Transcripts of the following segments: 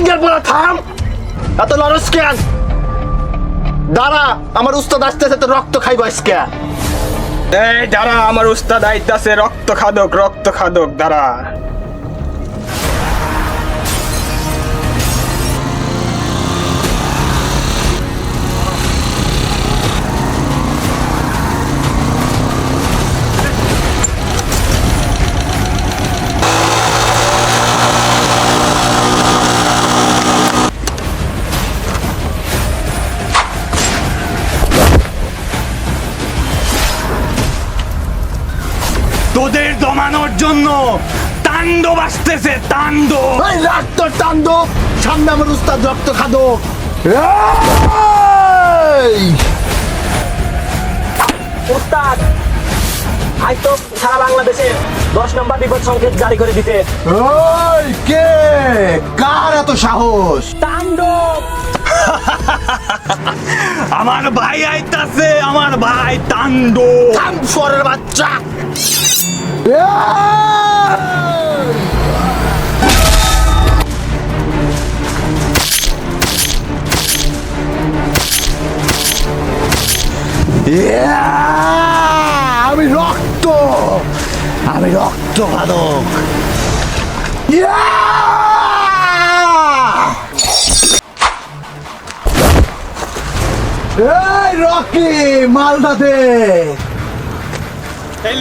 Single বলা থাম। এত লড়স কেন দাঁড়া, আমার উস্তাদ আসতেছে, তো রক্ত খাইব আজকে। এই, দাঁড়া, আমার উস্তাদ আইতাছে, রক্ত খাদক রক্ত খাদক, দাঁড়া। তোদের দমানোর জন্য তাণ্ডব আসতেছে তাণ্ডব। এই রক্ত তাণ্ডব। সামনে আমার উস্তাদ রক্ত খাদক উস্তাদ আজ তো সারা বাংলাদেশে দশ নম্বর বিপদ সংকেত জারি করে দিতে। ওই কে? কার এত সাহস? তাণ্ডব! আমার ভাই আইতাছে আমার ভাই তাণ্ডব। থাম বাচ্চা! আমি রক্ত! আমি রক্ত! এই রকি মালটা দে এই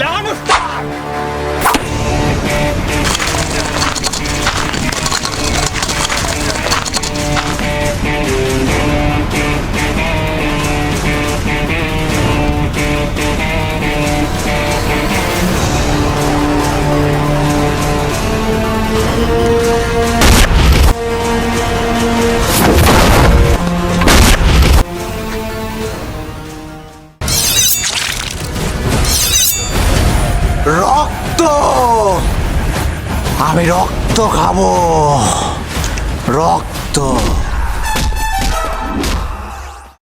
রক্ত! আমি রক্ত খাব। রক্ত।